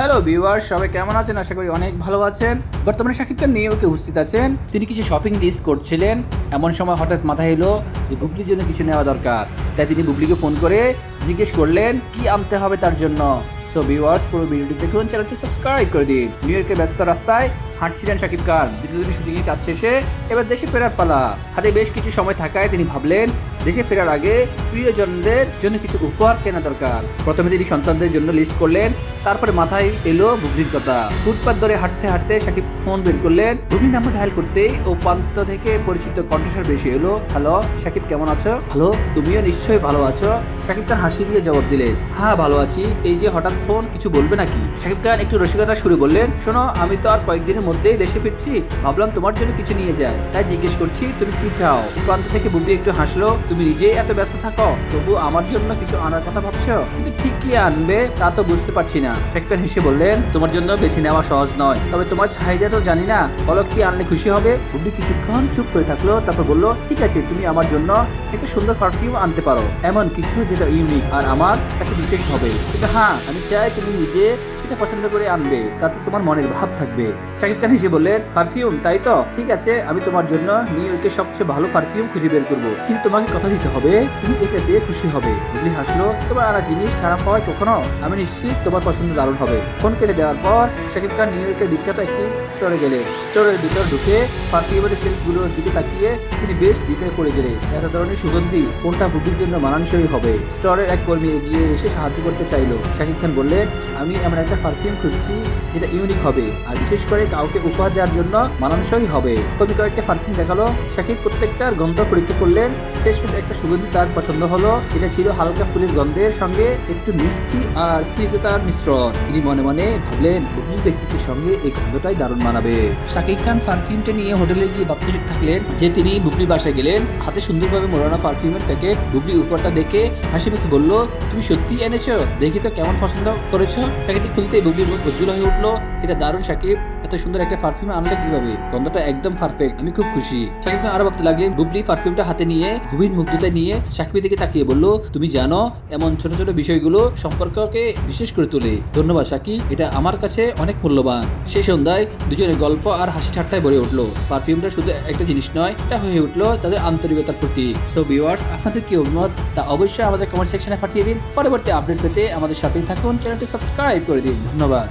Hello viewer সবাই কেমন আছেন? আশা করি অনেক ভালো আছেন। বর্তমানে শাকিব খান ওকে উপস্থিত আছেন। তিনি কিছু শপিং লিস্ট করছিলেন। এমন সময় হঠাৎ মাথায় এলো যে বুবলির জন্য কিছু নেওয়া দরকার। তাই তিনি বুবলিকে ফোন করে জিজ্ঞেস করলেন, কি আনতে হবে তার জন্য? সো ভিউয়ার্স পুরো ভিডিওটি দেখুন চ্যানেলটি সাবস্ক্রাইব করে দিন। নিউ ইয়র্কের ব্যস্ত রাস্তায় হাঁটছিলেন শাকিব খান। দীর্ঘদিন শুটিংয়ের কাজ শেষে এবার দেশে ফেরার পালা। হাতে বেশ কিছু সময় থাকায় তিনি ভাবলেন, দেশে ফেরার আগে প্রিয়জনদের জন্য কিছু উপহার কেনা দরকার। প্রথমে তিনি সন্তানদের জন্য লিস্ট করলেন, তারপরে মাথায় এলো বুবলির কথা ফুটপাত ধরে হাঁটতে হাঁটতে শাকিব ফোন বের করলেন বুবলির নাম্বার ডায়াল করতেই ও প্রান্ত থেকে পরিচিত কণ্ঠস্বর বেশি এলো। হ্যালো, শাকিব কেমন আছো? হ্যালো, তুমিও নিশ্চয়ই ভালো আছো? শাকিব খান হাসি দিয়ে জবাব দিলেন হ্যাঁ ভালো আছি। এই যে হঠাৎ ফোন কিছু বলবে নাকি? শাকিব খান একটু রসিকতা শুরু করলেন। শোনো, আমি তো আর কয়েকদিনের মধ্যেই দেশে ফিরছি। ভাবলাম তোমার জন্য কিছু নিয়ে যায়। তাই জিজ্ঞেস করছি, তুমি কি চাও? প্রান্ত থেকে বুবলি একটু হাসলো, তুমি নিজেই এত ব্যস্ত থাকো? তবু আমার জন্য কিছু আনার কথা ভাবছ? কিন্তু ঠিক কি আনবে, তা তো বুঝতে পারছি না। খান হেসে বললেন, তোমার জন্য বেছে নেওয়া সহজ নয়। তবে তোমার চাহিদা তো জানি না। বলো কি আনলে খুশি হবে? বুবলি কিছুক্ষণ চুপ করে থাকল, তারপর বলল, ঠিক আছে, তুমি আমার জন্য একটা সুন্দর পারফিউম আনতে পারো। এমন কিছু যেটা ইউনিক আর আমার কাছে বিশেষ হবে। কিন্তু হ্যাঁ আমি চাই তুমি নিজে সেটা পছন্দ করে আনবে। তাতে তোমার মনের ভাব থাকবে। শাকিব খান হেসে বললেন পারফিউম তাই তো? ঠিক আছে, আমি তোমার জন্য নিউ ইয়র্কের সবচেয়ে ভালো পারফিউম খুঁজে বের করব। কিন্তু তোমাকে কথা দিতে হবে, তুমি এটা পেয়ে খুশি হবে। বুবলি হাসলো, তোমার আর জিনিস খারাপ হয় কখনো? আমি নিশ্চিত তোমার পছন্দ দারুণ হবে। ফোন কেটে দেওয়ার পর শাকিব খান নিউ ইয়র্কের বিখ্যাত একটি স্টোরে গেলেন। স্টোরের ভিতর ঢুকে পারফিউমের শেলফগুলোর দিকে তাকিয়ে তিনি বেশ দ্বিধায় পড়ে গেলেন। এত ধরনের সুগন্ধি কোনটা বুবলির জন্য মানানসই হবে? স্টোরের এক কর্মী এগিয়ে এসে সাহায্য করতে চাইলো। শাকিব খান বললেন, আমি এমন একটা পারফিউম খুঁজছি যেটা ইউনিক হবে আর বিশেষ করে কাউকে উপহার দেওয়ার জন্য মানানসই হবে। কবি কয়েকটা পারফিউম দেখাল। শাকিব প্রত্যেকটার গন্ধ পরীক্ষা করলেন। শেষমেশ একটা সুগন্ধি তার পছন্দ হলো। এটা ছিল হালকা ফুলের গন্ধের সঙ্গে একটু মিষ্টি আর স্নিগ্ধতার মিশ্রণ। তিনি মনে মনে ভাবলেন বুবলির ব্যক্তিত্বের সঙ্গে এই গন্ধটাই দারুণ মানাবে। শাকিব খান পারফিউমটা নিয়ে হোটেলে গিয়ে ভাবতে থাকলেন যে তিনি বুবলি বাসায় গেলেন। হাতে সুন্দরভাবে মোড়ানো পারফিউমের প্যাকেট বুবলি উপরটা দেখে হাসি মুখে বলল, তুমি সত্যি এনেছো? দেখি তো কেমন পছন্দ করেছ? প্যাকেটটি খুলতে বুবলির মুখ উজ্জ্বল হয়ে উঠল। এটা দারুণ শাকিব এত সুন্দর একটা পারফিউম আনলে কীভাবে? গন্ধটা একদম পারফেক্ট আমি খুব খুশি। শাকিব আরও ভাবতে লাগলেন বুবলি পারফিউমটা হাতে নিয়ে গভীর মুগ্ধতা নিয়ে সাকিবের দিকে তাকিয়ে বলল, তুমি জানো, এমন ছোট ছোট বিষয়গুলো সম্পর্ককে বিশেষ করে তোলে। ধন্যবাদ সাকি এটা আমার কাছে অনেক মূল্যবান। সেই সন্ধ্যায় দুজনের গল্প আর হাসি ঠাট্টায় ভরে উঠল। পারফিউমটা শুধু একটা জিনিস নয়, এটা হয়ে উঠল তাদের আন্তরিকতার প্রতি সো ভিউয়ার্স আপনাদের কি অভিমত? তা অবশ্যই আমাদের কমেন্ট সেকশনে পাঠিয়ে দিন। পরবর্তী আপডেট পেতে আমাদের সাথেই থাকুন। চ্যানেলটি সাবস্ক্রাইব করে দিন। ধন্যবাদ।